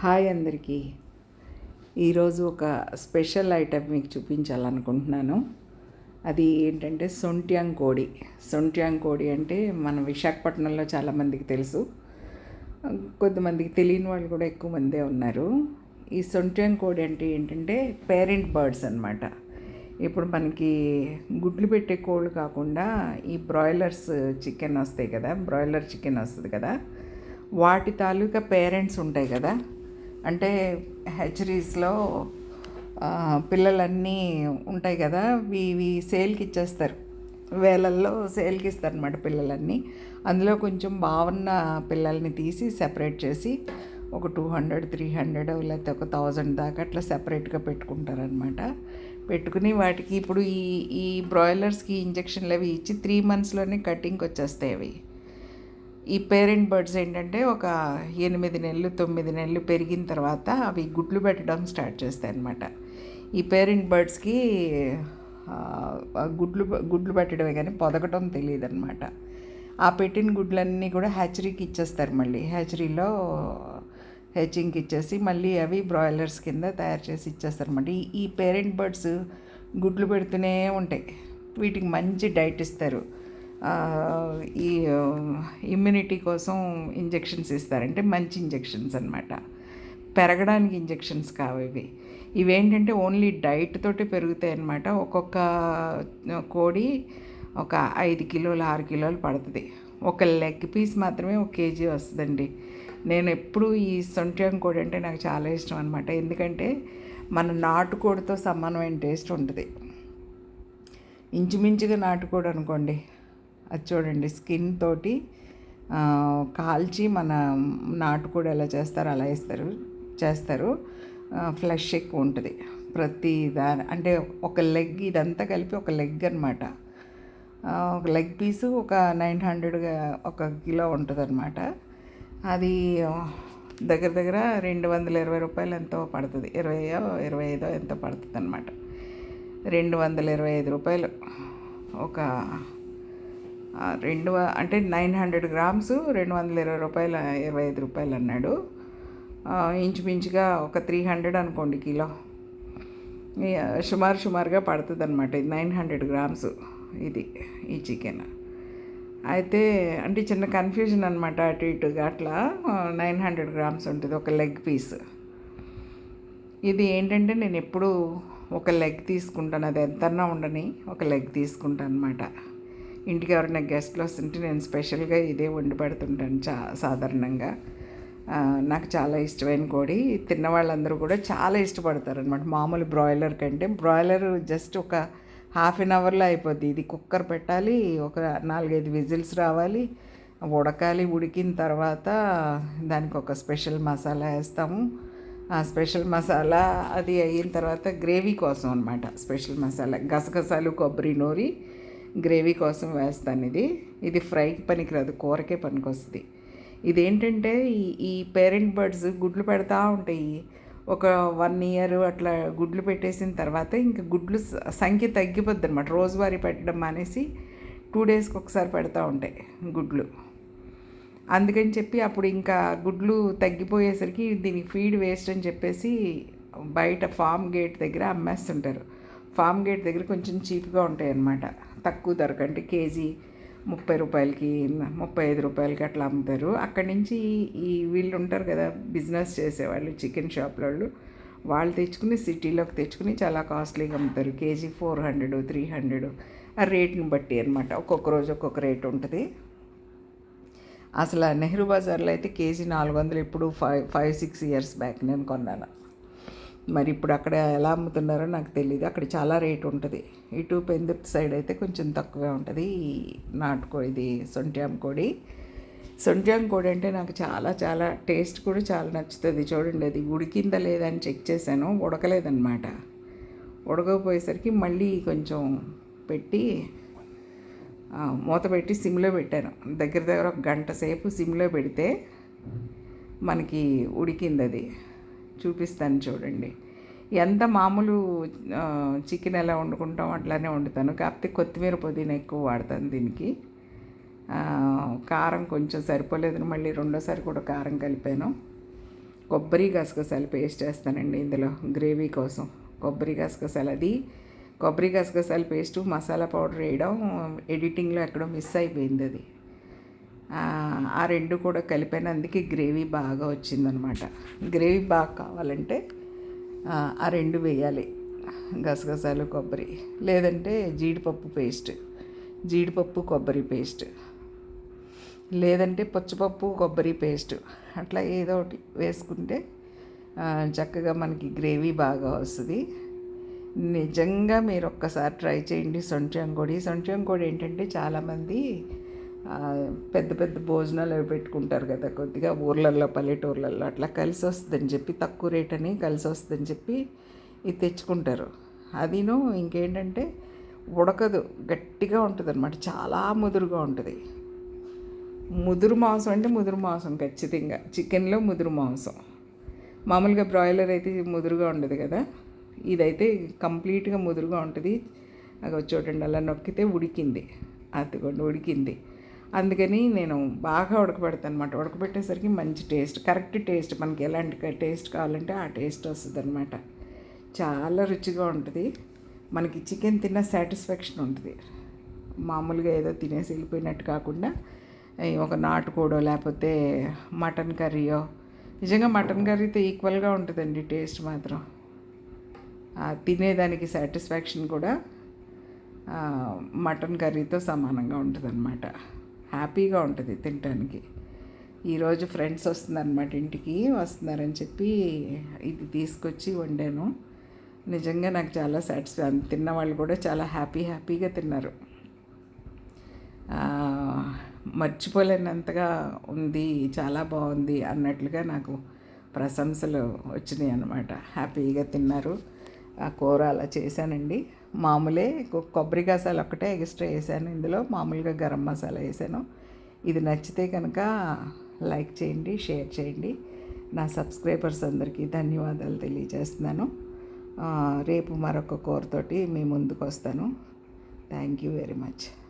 Hi అందరికీ. ఈరోజు ఒక స్పెషల్ ఐటెం మీకు చూపించాలనుకుంటున్నాను. అది ఏంటంటే సొంట్యాంగ్ కోడి. సొంట్యాంగ్ కోడి అంటే మన విశాఖపట్నంలో చాలామందికి తెలుసు. కొంతమందికి తెలియని వాళ్ళు కూడా ఎక్కువ మందే ఉన్నారు. ఈ సొంట్యాంగ్ కోడి అంటే ఏంటంటే పేరెంట్ బర్డ్స్ అనమాట ఇప్పుడు మనకి గుడ్లు పెట్టే కోళ్ళు కాకుండా ఈ బ్రాయిలర్స్ చికెన్ వస్తాయి కదా బ్రాయిలర్ చికెన్ వస్తుంది కదా వాటి తాలూకా పేరెంట్స్ ఉంటాయి కదా అంటే హెచరీస్లో పిల్లలన్నీ ఉంటాయి కదా ఇవి సేల్కి ఇచ్చేస్తారు. వేలల్లో సేల్కి ఇస్తారు అనమాట పిల్లలన్నీ. అందులో కొంచెం బాగున్న పిల్లల్ని తీసి సెపరేట్ చేసి ఒక టూ హండ్రెడ్ త్రీ హండ్రెడ్ లేకపోతే ఒక థౌజండ్ దాకా అట్లా సెపరేట్గా పెట్టుకుంటారనమాట పెట్టుకుని వాటికి ఇప్పుడు ఈ ఈ బ్రాయిలర్స్కి ఇంజక్షన్లు అవి ఇచ్చి త్రీ మంత్స్లోనే కటింగ్కి వచ్చేస్తాయి అవి. ఈ పేరెంట్ బర్డ్స్ ఏంటంటే ఒక ఎనిమిది నెలలు తొమ్మిది నెలలు పెరిగిన తర్వాత అవి గుడ్లు పెట్టడం స్టార్ట్ చేస్తాయి అన్నమాట ఈ పేరెంట్ బర్డ్స్కి గుడ్లు గుడ్లు పెట్టడమే కానీ పొదగటం తెలియదు అన్నమాట ఆ పెట్టిన గుడ్లన్నీ కూడా హ్యాచరీకి ఇచ్చేస్తారు మళ్ళీ. హ్యాచరీలో హెచ్చింగ్కి ఇచ్చేసి మళ్ళీ అవి బ్రాయిలర్స్ కింద తయారు చేసి ఇచ్చేస్తారు అన్నమాట ఈ పేరెంట్ బర్డ్స్ గుడ్లు పెడుతూనే ఉంటాయి. వీటికి మంచి డైట్ ఇస్తారు. ఈ ఇమ్యూనిటీ కోసం ఇంజెక్షన్స్ ఇస్తారంటే మంచి ఇంజెక్షన్స్ అనమాట పెరగడానికి ఇంజెక్షన్స్ కావు ఇవి. ఇవేంటంటే ఓన్లీ డైట్ తోటి పెరుగుతాయి అన్నమాట. ఒక్కొక్క కోడి ఒక ఐదు కిలోలు ఆరు కిలోలు పడుతుంది. ఒక లెగ్ పీస్ మాత్రమే ఒక కేజీ వస్తుందండి. నేను ఎప్పుడు ఈ సొంట్యం కోడి అంటే నాకు చాలా ఇష్టం అనమాట ఎందుకంటే మన నాటుకోడితో సమానమైన టేస్ట్ ఉంటుంది. ఇంచుమించుగా నాటుకోడి అనుకోండి. అది చూడండి స్కిన్ తోటి కాల్చి మన నాటుకోడి ఎలా చేస్తారో అలా వేస్తారు చేస్తారు. ఫ్లెష్ ఎక్కువ ఉంటుంది. ప్రతి దాని అంటే ఒక లెగ్ ఇదంతా కలిపి ఒక లెగ్ అనమాట ఒక లెగ్ పీసు ఒక నైన్ హండ్రెడ్గా ఒక కిలో ఉంటుంది అనమాట అది దగ్గర దగ్గర రెండు వందల ఇరవై రూపాయలు ఎంతో పడుతుంది. ఇరవయో ఇరవై ఐదో ఎంతో పడుతుంది అనమాట రెండు వందల ఇరవై ఐదు రూపాయలు ఒక రెండు అంటే నైన్ హండ్రెడ్ గ్రామ్స్ రెండు వందల ఇరవై రూపాయలు ఇరవై ఐదు రూపాయలు అన్నాడు. ఇంచుమించుగా ఒక త్రీ హండ్రెడ్ అనుకోండి కిలో. సుమారు సుమారుగా పడుతుంది అనమాట ఇది నైన్ హండ్రెడ్ గ్రామ్స్ ఇది ఈ చికెన్. అయితే అంటే చిన్న కన్ఫ్యూజన్ అనమాట అటు ఇటుగా అట్లా నైన్ హండ్రెడ్ గ్రామ్స్ ఉంటుంది ఒక లెగ్ పీస్. ఇది ఏంటంటే నేను ఎప్పుడు ఒక లెగ్ తీసుకుంటాను అది ఎంతన్నా ఉండని ఒక లెగ్ తీసుకుంటాను అనమాట ఇంటికి ఎవరైనా గెస్ట్లు వస్తుంటే నేను స్పెషల్గా ఇదే వండి పెడుతుంటాను చా సాధారణంగా. నాకు చాలా ఇష్టమైన కోడి. తిన్న వాళ్ళందరూ కూడా చాలా ఇష్టపడతారు అనమాట మామూలు బ్రాయిలర్ కంటే. బ్రాయిలర్ జస్ట్ ఒక హాఫ్ అన్ అవర్లో అయిపోద్ది. ఇది కుక్కర్ పెట్టాలి ఒక నాలుగైదు విజిల్స్ రావాలి ఉడకాలి ఉడికిన తర్వాత దానికి ఒక స్పెషల్ మసాలా వేస్తాము. ఆ స్పెషల్ మసాలా అది అయిన తర్వాత గ్రేవీ కోసం అనమాట స్పెషల్ మసాలా. గసగసాలు కొబ్బరి నూరి గ్రేవీ కోసం వేస్తాను ఇది. ఇది ఫ్రైకి పనికిరాదు కూరకే పనికొస్తుంది. ఇదేంటంటే ఈ ఈ పేరెంట్ బర్డ్స్ గుడ్లు పెడతా ఉంటాయి. ఒక వన్ ఇయర్ అట్లా గుడ్లు పెట్టేసిన తర్వాత ఇంకా గుడ్లు సంఖ్య తగ్గిపోద్ది అనమాట రోజువారీ పెట్టడం మానేసి టూ డేస్కి ఒకసారి పెడతా ఉంటాయి గుడ్లు. అందుకని చెప్పి అప్పుడు ఇంకా గుడ్లు తగ్గిపోయేసరికి దీనికి ఫీడ్ వేస్ట్ అని చెప్పేసి బయట ఫామ్ గేట్ దగ్గర అమ్మేస్తుంటారు. ఫామ్ గేట్ దగ్గర కొంచెం చీప్గా ఉంటాయి అన్నమాట తక్కువ ధరకంటే కేజీ ముప్పై రూపాయలకి ముప్పై ఐదు రూపాయలకి అట్లా అమ్ముతారు. అక్కడి నుంచి ఈ వీళ్ళు ఉంటారు కదా బిజినెస్ చేసేవాళ్ళు చికెన్ షాప్ వాళ్ళు వాళ్ళు తెచ్చుకుని సిటీలోకి తెచ్చుకుని చాలా కాస్ట్లీగా అమ్ముతారు. KG four hundred three hundred. ఆ రేట్ని బట్టి అనమాట ఒక్కొక్క రోజు ఒక్కొక్క రేట్ ఉంటుంది. అసలు నెహ్రూ బజార్లో అయితే కేజీ నాలుగు వందలు ఇప్పుడు five five six years back నేను కొన్నాను. మరి ఇప్పుడు అక్కడ ఎలా అమ్ముతున్నారో నాకు తెలియదు అక్కడ చాలా రేట్ ఉంటుంది. ఇటు పెందుర్తి సైడ్ అయితే కొంచెం తక్కువగా ఉంటుంది. ఈ నాటుకో ఇది సొంట్యాం కోడి సొంట్యాం కోడి అంటే నాకు చాలా చాలా టేస్ట్ కూడా చాలా నచ్చుతుంది. చూడండి అది ఉడికిందా లేదా అని చెక్ చేశాను. ఉడకలేదన్నమాట. ఉడకపోయేసరికి మళ్ళీ కొంచెం పెట్టి మూత పెట్టి సిమ్లో పెట్టాను. దగ్గర దగ్గర ఒక గంట సేపు సిమ్లో పెడితే మనకి ఉడికింది అది చూపిస్తాను చూడండి. ఎంత మామూలు చికెన్ ఎలా వండుకుంటాం అట్లానే వండుతాను. కాకపోతే కొత్తిమీర పుదీనా ఎక్కువ వాడతాను దీనికి. కారం కొంచెం సరిపోలేదని మళ్ళీ రెండోసారి కూడా కారం కలిపాను. కొబ్బరి గసగసాలు పేస్ట్ వేస్తానండి ఇందులో గ్రేవీ కోసం. కొబ్బరి గసగసాలు అది. కొబ్బరి గసగసాలు పేస్టు మసాలా పౌడర్ వేయడం ఎడిటింగ్లో ఎక్కడో మిస్ అయిపోయింది అది. ఆ, రెండు కూడా కలిపినందుకే గ్రేవీ బాగా వచ్చిందనమాట. గ్రేవీ బాగా కావాలంటే ఆ, రెండు వేయాలి. గసగసాలు కొబ్బరి లేదంటే జీడిపప్పు పేస్ట్ జీడిపప్పు కొబ్బరి పేస్ట్ లేదంటే పచ్చిపప్పు కొబ్బరి పేస్ట్ అట్లా ఏదో ఒకటి వేసుకుంటే చక్కగా మనకి గ్రేవీ బాగా వస్తుంది. నిజంగా మీరు ఒక్కసారి ట్రై చేయండి. సొంచంకోడి సొంచంకోడి ఏంటంటే చాలామంది పెద్ద పెద్ద భోజనాలు అవి పెట్టుకుంటారు కదా కొద్దిగా ఊర్లల్లో పల్లెటూర్లలో అట్లా కలిసి వస్తుందని చెప్పి తక్కువ రేట్ అని కలిసి వస్తుందని చెప్పి ఇది తెచ్చుకుంటారు. అదిను ఇంకేంటంటే ఉడకదు గట్టిగా ఉంటుంది అనమాట చాలా ముదురుగా ఉంటుంది. ముదురు మాంసం అంటే ముదురు మాంసం ఖచ్చితంగా. చికెన్లో ముదురు మాంసం. మామూలుగా బ్రాయిలర్ అయితే ముదురుగా ఉండదు కదా. ఇదైతే కంప్లీట్గా ముదురుగా ఉంటుంది. అది చూడండి అలా నొక్కితే ఉడికింది. అదిగోండి ఉడికింది. అందుకని నేను బాగా ఉడకబెడతాను అనమాట ఉడకబెట్టేసరికి మంచి టేస్ట్ కరెక్ట్ టేస్ట్ మనకి ఎలాంటి టేస్ట్ కావాలంటే ఆ టేస్ట్ వస్తుంది అనమాట చాలా రుచిగా ఉంటుంది. మనకి చికెన్ తిన్న సాటిస్ఫాక్షన్ ఉంటుంది. మామూలుగా ఏదో తినేసి వెళ్ళిపోయినట్టు కాకుండా ఒక నాటుకోడో లేకపోతే మటన్ కర్రీయో. నిజంగా మటన్ కర్రీతో ఈక్వల్గా ఉంటుందండి టేస్ట్ మాత్రం. తినేదానికి సాటిస్ఫాక్షన్ కూడా మటన్ కర్రీతో సమానంగా ఉంటుందన్నమాట. హ్యాపీగా ఉంటుంది తినడానికి ఈరోజు ఫ్రెండ్స్ వస్తుందన్నమాట ఇంటికి వస్తున్నారని చెప్పి ఇది తీసుకొచ్చి వండాను. నిజంగా నాకు చాలా సాటిస్ఫై తిన్న వాళ్ళు కూడా చాలా హ్యాపీ హ్యాపీగా తిన్నారు. మర్చిపోలేనంతగా ఉంది చాలా బాగుంది అన్నట్లుగా నాకు ప్రశంసలు వచ్చినాయి అన్నమాట హ్యాపీగా తిన్నారు. ఆ కూర అలా చేశానండి. మామూలే కొబ్బరి గసాలు ఒక్కటే ఎక్స్ట్రా వేసాను. ఇందులో మామూలుగా గరం మసాలా వేసాను. ఇది నచ్చితే కనుక లైక్ చేయండి షేర్ చేయండి. నా సబ్స్క్రైబర్స్ అందరికీ ధన్యవాదాలు తెలియజేస్తున్నాను. రేపు మరొక కూరతోటి మీ ముందుకు వస్తాను. Thank you very much.